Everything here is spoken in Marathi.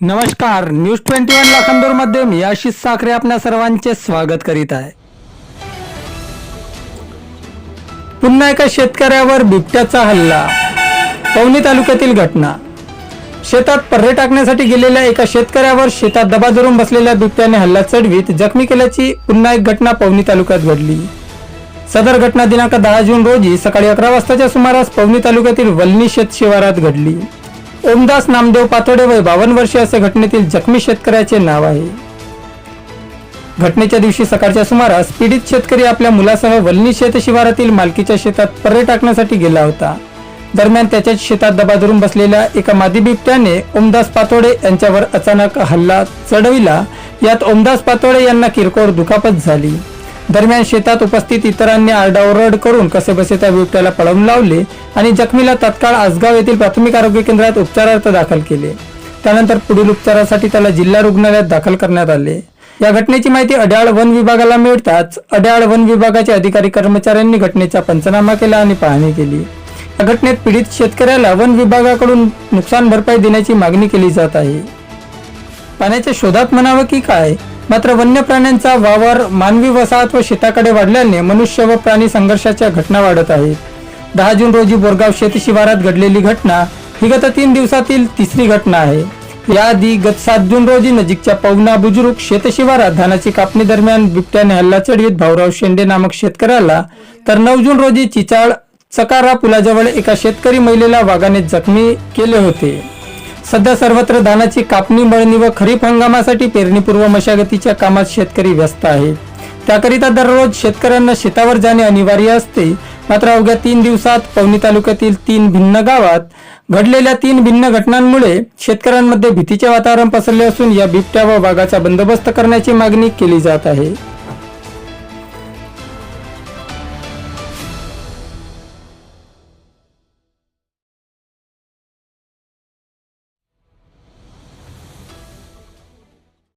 नमस्कार न्यूज ट्वेंटी वन लाखांदूरमध्ये मी आशिष साखरे आपल्या सर्वांचे स्वागत करीत आहे. पुन्हा एका शेतकऱ्यावर बिबट्याचा हल्ला पवनी तालुक्यातील घटना. शेतात पर्रे टाकण्यासाठी गेलेल्या एका शेतकऱ्यावर शेतात दबा धरून बसलेल्या बिबट्याने हल्ला चढवीत जखमी केल्याची पुन्हा एक घटना पवनी तालुक्यात घडली. सदर घटना दिनांक दहा जून रोजी सकाळी अकरा वाजताच्या सुमारास पवनी तालुक्यातील वल्नी शेत शिवारात घडली. ओमदास नामदेव पातोडे वय बावन्न वर्षे असे घटनेतील जखमी शेतकऱ्याचे नाव आहे. घटनेच्या दिवशी सकाळच्या सुमारास पीडित शेतकरी आपल्या मुलासह वल्ली शेत शिवारातील मालकीच्या शेतात पर्रे टाकण्यासाठी गेला होता. दरम्यान त्याच्याच शेतात दबा धरून बसलेल्या एका मादी बिबट्याने ओमदास पातोडे यांच्यावर अचानक हल्ला चढविला. यात ओमदास पातोडे यांना किरकोळ दुखापत झाली. दरम्यान शेतात उपस्थित इतरांनी आरडाओरड करून कसेबसे त्या बिबट्याला पळवून लावले आणि जखमीला तत्काळ आसगाव येथील प्राथमिक आरोग्य केंद्रात उपचारार्थ दाखल केले. त्यानंतर पुढील उपचारासाठी त्याला जिल्हा रुग्णालयात दाखल करण्यात आले. या घटनेची माहिती अड्याळ वन विभागाला मिळताच अड्याळ वन विभागाचे अधिकारी कर्मचाऱ्यांनी घटनेचा पंचनामा केला आणि पाहणी केली. या घटनेत पीडित शेतकऱ्याला वन विभागाकडून नुकसान भरपाई देण्याची मागणी केली जात आहे. पाण्याच्या शोधात म्हणावं की काय? मात्र वन्य प्राण्यांचा वावर मानवी वसाहत व शेताकडे वाढल्याने मनुष्य व प्राणी संघर्षाच्या घटना वाढत आहेत. दहा जून रोजी बोरगाव शेत शिवारात घडलेली घटना ही गत तीन दिवसातील तिसरी घटना आहे. याआधी गत सात जून रोजी नजीकच्या पवना बुजुर्ग शेत शिवारात धानाची कापणी दरम्यान बिबट्याने हल्ला चढवीत भाऊराव शेंडे नामक शेतकऱ्याला तर नऊ जून रोजी चिचाळ चकारा पुलाजवळ एका शेतकरी महिलेला वाघाने जखमी केले होते. सध्या सर्वत्र धानाची कापणी मळणी व खरीप हंगामासाठी पेरणीपूर्व मशागतीच्या कामात शेतकरी व्यस्त आहे त्याकरिता दररोज शेतकऱ्यांना शेतावर जाणे अनिवार्य असते. मात्र अवघ्या तीन दिवसात पवनी तालुक्यातील तीन भिन्न गावात घडलेल्या तीन भिन्न घटनांमुळे शेतकऱ्यांमध्ये भीतीचे वातावरण पसरले असून या बिबट्या व वाघाचा बंदोबस्त करण्याची मागणी केली जात आहे.